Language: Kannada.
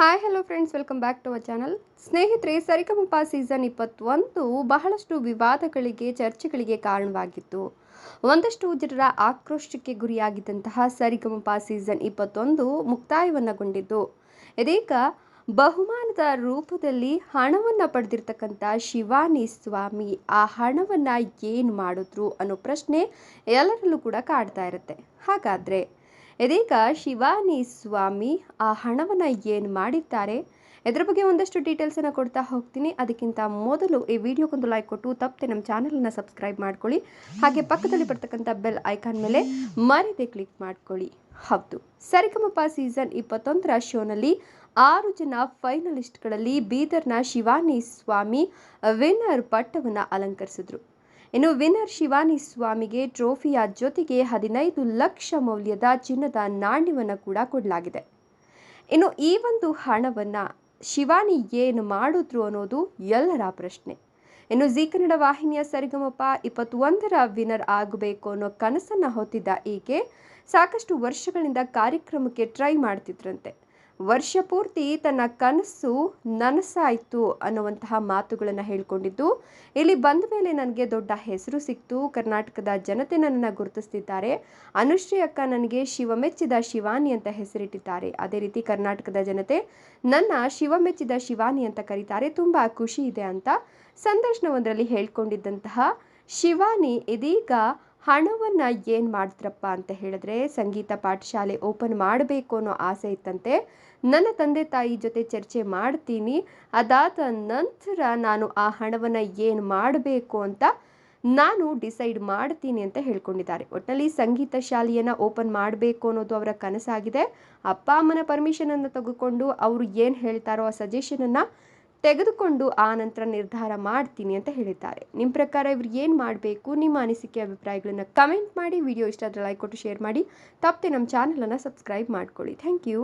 Hi hello friends welcome back to our channel ಸ್ನೇಹಿತರೆ, ಸರಿಗಮಪ ಸೀಸನ್ ಇಪ್ಪತ್ತೊಂದು ಬಹಳಷ್ಟು ವಿವಾದಗಳಿಗೆ, ಚರ್ಚೆಗಳಿಗೆ ಕಾರಣವಾಗಿತ್ತು. ಒಂದಷ್ಟು ಜನರ ಆಕ್ರೋಶಕ್ಕೆ ಗುರಿಯಾಗಿದ್ದಂತಹ ಸರಿಗಮಪ ಸೀಸನ್ ಇಪ್ಪತ್ತೊಂದು ಮುಕ್ತಾಯವನ್ನಗೊಂಡಿದ್ದು ಇದೀಗ ಬಹುಮಾನದ ರೂಪದಲ್ಲಿ ಹಣವನ್ನು ಪಡೆದಿರ್ತಕ್ಕಂಥ ಶಿವಾನಿ ಸ್ವಾಮಿ ಆ ಹಣವನ್ನು ಏನು ಮಾಡಿದ್ರು ಅನ್ನೋ ಪ್ರಶ್ನೆ ಎಲ್ಲರಲ್ಲೂ ಕೂಡ ಕಾಡ್ತಾ ಇರುತ್ತೆ. ಹಾಗಾದರೆ ಇದೀಗ ಶಿವಾನಿ ಸ್ವಾಮಿ ಆ ಹಣವನ್ನು ಏನು ಮಾಡಿದ್ದಾರೆ ಇದ್ರ ಬಗ್ಗೆ ಒಂದಷ್ಟು ಡೀಟೇಲ್ಸನ್ನು ಕೊಡ್ತಾ ಹೋಗ್ತೀನಿ. ಅದಕ್ಕಿಂತ ಮೊದಲು ಈ ವಿಡಿಯೋಗೊಂದು ಲೈಕ್ ಕೊಟ್ಟು, ತಪ್ಪದೆ ನಮ್ಮ ಚಾನಲನ್ನು ಸಬ್ಸ್ಕ್ರೈಬ್ ಮಾಡ್ಕೊಳ್ಳಿ. ಹಾಗೆ ಪಕ್ಕದಲ್ಲಿ ಬರ್ತಕ್ಕಂಥ ಬೆಲ್ ಐಕಾನ್ ಮೇಲೆ ಮರೆಯದೆ ಕ್ಲಿಕ್ ಮಾಡ್ಕೊಳ್ಳಿ. ಹೌದು. ಸರಿಗಮಪ ಸೀಸನ್ ಇಪ್ಪತ್ತೊಂದರ ಶೋನಲ್ಲಿ ಆರು ಜನ ಫೈನಲಿಸ್ಟ್ಗಳಲ್ಲಿ ಬೀದರ್ನ ಶಿವಾನಿ ಸ್ವಾಮಿ ವಿನ್ನರ್ ಪಟ್ಟವನ್ನು ಅಲಂಕರಿಸಿದ್ರು. ಇನ್ನು ವಿನ್ನರ್ ಶಿವಾನಿ ಸ್ವಾಮಿಗೆ ಟ್ರೋಫಿಯ ಜೊತೆಗೆ ಹದಿನೈದು ಲಕ್ಷ ಮೌಲ್ಯದ ಚಿನ್ನದ ನಾಣ್ಯವನ್ನು ಕೂಡ ಕೊಡಲಾಗಿದೆ. ಇನ್ನು ಈ ಒಂದು ಹಣವನ್ನು ಶಿವಾನಿ ಏನು ಮಾಡಿದ್ರು ಅನ್ನೋದು ಎಲ್ಲರ ಪ್ರಶ್ನೆ. ಇನ್ನು ಜಿ ಕನ್ನಡ ವಾಹಿನಿಯ ಸರಿಗಮಪ ಇಪ್ಪತ್ತೊಂದರ ವಿನ್ನರ್ ಆಗಬೇಕು ಅನ್ನೋ ಕನಸನ್ನು ಹೊತ್ತಿದ್ದ ಈಕೆ ಸಾಕಷ್ಟು ವರ್ಷಗಳಿಂದ ಕಾರ್ಯಕ್ರಮಕ್ಕೆ ಟ್ರೈ ಮಾಡ್ತಿದ್ರಂತೆ. ವರ್ಷ ಪೂರ್ತಿ ತನ್ನ ಕನಸು ನನಸಾಯಿತು ಅನ್ನುವಂತಹ ಮಾತುಗಳನ್ನು ಹೇಳಿಕೊಂಡಿದ್ದು. ಇಲ್ಲಿ ಬಂದ ಮೇಲೆ ನನಗೆ ದೊಡ್ಡ ಹೆಸರು ಸಿಕ್ತು. ಕರ್ನಾಟಕದ ಜನತೆ ನನ್ನನ್ನು ಗುರುತಿಸ್ತಿದ್ದಾರೆ. ಅನುಶ್ರೀ ಅಕ್ಕ ನನಗೆ ಶಿವಮೆಚ್ಚಿದ ಶಿವಾನಿ ಅಂತ ಹೆಸರಿಟ್ಟಿದ್ದಾರೆ. ಅದೇ ರೀತಿ ಕರ್ನಾಟಕದ ಜನತೆ ನನ್ನ ಶಿವಮೆಚ್ಚಿದ ಶಿವಾನಿ ಅಂತ ಕರೀತಾರೆ. ತುಂಬ ಖುಷಿ ಇದೆ ಅಂತ ಸಂದರ್ಶನವೊಂದರಲ್ಲಿ ಹೇಳ್ಕೊಂಡಿದ್ದಂತಹ ಶಿವಾನಿ ಇದೀಗ ಹಣವನ್ನು ಏನು ಮಾಡಿದ್ರಪ್ಪ ಅಂತ ಹೇಳಿದ್ರೆ ಸಂಗೀತ ಪಾಠಶಾಲೆ ಓಪನ್ ಮಾಡಬೇಕು ಅನ್ನೋ ಆಸೆ ಇತ್ತಂತೆ. ನನ್ನ ತಂದೆ ತಾಯಿ ಜೊತೆ ಚರ್ಚೆ ಮಾಡ್ತೀನಿ. ಅದಾದ ನಂತರ ನಾನು ಆ ಹಣವನ್ನು ಏನು ಮಾಡಬೇಕು ಅಂತ ನಾನು ಡಿಸೈಡ್ ಮಾಡ್ತೀನಿ ಅಂತ ಹೇಳ್ಕೊಂಡಿದ್ದಾರೆ. ಒಟ್ಟಲ್ಲಿ ಸಂಗೀತ ಶಾಲೆಯನ್ನು ಓಪನ್ ಮಾಡಬೇಕು ಅನ್ನೋದು ಅವರ ಕನಸಾಗಿದೆ. ಅಪ್ಪ ಅಮ್ಮನ ಪರ್ಮಿಷನನ್ನು ತೆಗೆದುಕೊಂಡು ಅವರು ಏನು ಹೇಳ್ತಾರೋ ಆ ಸಜೆಷನನ್ನು ತೆಗೆದುಕೊಂಡು ಆ ನಂತರ ನಿರ್ಧಾರ ಮಾಡ್ತೀನಿ ಅಂತ ಹೇಳಿದ್ದಾರೆ. ನಿಮ್ಮ ಪ್ರಕಾರ ಇವ್ರು ಏನು ಮಾಡಬೇಕು? ನಿಮ್ಮ ಅನಿಸಿಕೆ, ಅಭಿಪ್ರಾಯಗಳನ್ನು ಕಮೆಂಟ್ ಮಾಡಿ ವಿಡಿಯೋ ಇಷ್ಟ ಆದರೆ ಲೈಕ್ ಕೊಟ್ಟು ಶೇರ್ ಮಾಡಿ. ತಪ್ಪದೆ ನಮ್ಮ ಚಾನಲನ್ನು ಸಬ್ಸ್ಕ್ರೈಬ್ ಮಾಡ್ಕೊಳ್ಳಿ. Thank you